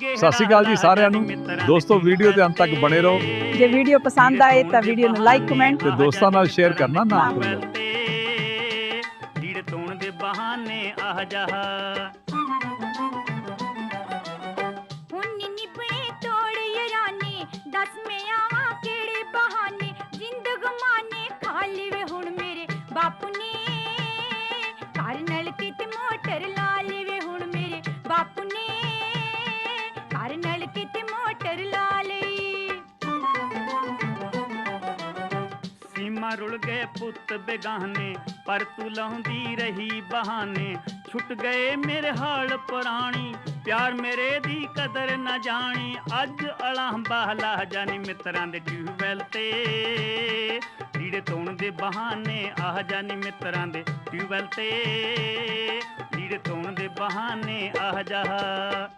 ਸਤਿ ਸ਼੍ਰੀ ਅਕਾਲ ਜੀ ਸਾਰਿਆਂ ਨੂੰ। ਦੋਸਤੋ ਵੀਡੀਓ ਦੇ ਅੰਤ ਤੱਕ ਬਣੇ ਰਹੋ। ਜੇ ਵੀਡੀਓ ਪਸੰਦ ਆਏ ਤਾਂ ਵੀਡੀਓ ਨੂੰ ਲਾਈਕ ਕਮੈਂਟ ਤੇ ਦੋਸਤਾਂ ਨਾਲ ਸ਼ੇਅਰ ਕਰਨਾ ਨਾ ਭੁੱਲੋ। ਢੀੜ ਤੋਣ ਦੇ ਬਹਾਨੇ ਆਹ ਜਹਾ। ਹੁਣ ਨੀ ਨਿਭਣੇ ਤੋੜ ਯਾਰਾਨੇ ਦੱਸ ਮੈਂ ਆਵਾਂ ਕਿਹੜੇ ਬਹਾਨੇ? ਜ਼ਿੰਦਗ ਮਾਨੇ ਖਾ ਲਵੇ ਹੁਣ ਮੇਰੇ ਬਾਪੂ ਨੇ। ਘਰ ਨਲ ਕਿਤੇ ਮੋਟਰ ਲਾ ਸੀਮਾ ਰੁਲ ਗਏ ਪੁੱਤ ਬੇਗਾਨੇ, ਪਰ ਤੂੰ ਲਾਉਂਦੀ ਰਹੀ ਬਹਾਨੇ। ਛੁੱਟ ਗਏ ਮੇਰੇ ਹਾਲ ਪੁਰਾਣੀ, ਪਿਆਰ ਮੇਰੇ ਦੀ ਕਦਰ ਨਾ ਜਾਣੀ। ਅੱਜ ਅਲਾਂਬਾ ਲਾ ਜਾਨੀ ਮਿੱਤਰਾਂ ਦੇ ਟਿਊਬਵੈਲ ਤੇ। ਢੀੜੇ ਤੋਣ ਦੇ ਬਹਾਨੇ ਆਹ ਜਾਨੀ ਮਿੱਤਰਾਂ ਦੇ ਟਿਊਬਵੈਲ ਤੇ। ਢੀੜੇ ਤੋਣ ਦੇ ਬਹਾਨੇ ਆਹ ਜਹਾ